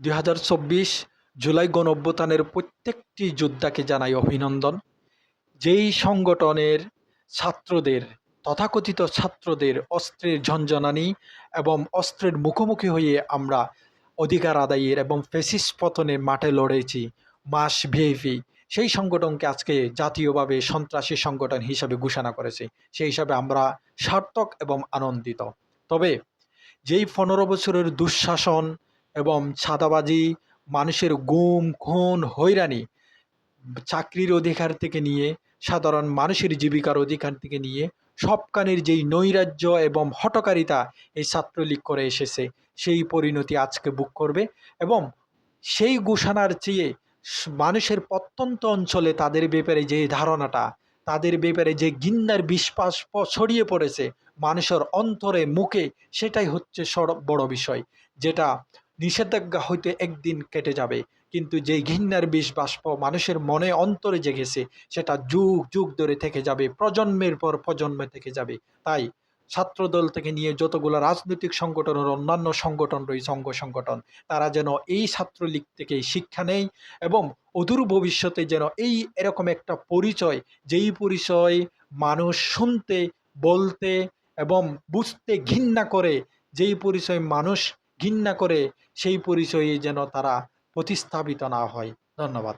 দুই জুলাই গণঅভ্যুত্থানের প্রত্যেকটি যোদ্ধাকে জানাই অভিনন্দন। যেই সংগঠনের ছাত্রদের, তথাকথিত ছাত্রদের অস্ত্রের ঝঞ্ঝনানি এবং অস্ত্রের মুখোমুখি হয়ে আমরা অধিকার আদায়ের এবং ফেসিস পতনের মাঠে লড়েছি, মাস ভিএপি সেই সংগঠনকে আজকে জাতীয়ভাবে সন্ত্রাসী সংগঠন হিসাবে ঘোষণা করেছে। সেই হিসাবে আমরা সার্থক এবং আনন্দিত। তবে যেই পনেরো বছরের দুঃশাসন এবং ছাদাবাজি মানুষের গুম, খুন, হয়রানি চাকরির অধিকার থেকে নিয়ে, সাধারণ মানুষের জীবিকার অধিকার থেকে নিয়ে, সবখানের যেই নৈরাজ্য এবং হটকারিতা এই ছাত্রলীগ করে এসেছে, সেই পরিণতি আজকে বুক করবে এবং সেই ঘোষণার চেয়ে মানুষের প্রত্যন্ত অঞ্চলে তাদের ব্যাপারে যে ধারণাটা, তাদের ব্যাপারে যে গিন্নার বিশ্বাস ছড়িয়ে পড়েছে মানুষের অন্তরে, মুখে, সেটাই হচ্ছে সর- বড় বিষয়। যেটা নিষেধাজ্ঞা হইতে একদিন কেটে যাবে, কিন্তু যে ঘৃণার বিষ বাষ্প মানুষের মনে অন্তরে জেগেছে, সেটা যুগ যুগ ধরে থেকে যাবে, প্রজন্মের পর প্রজন্মে থেকে যাবে। তাই ছাত্রদল থেকে নিয়ে যতগুলো রাজনৈতিক সংগঠনের অন্যান্য সংগঠন রয়েছে, অঙ্গ সংগঠন, তারা যেন এই ছাত্রলীগ থেকে শিক্ষা নেয় এবং অদূর ভবিষ্যতে যেন এই এরকম একটা পরিচয়, যেই পরিচয় মানুষ শুনতে, বলতে এবং বুঝতে ঘৃণা করে, যেই পরিচয় মানুষ ঘৃণা করে সেই পরিচয়ে যেন তারা প্রতিস্থাপিত না হয়। ধন্যবাদ।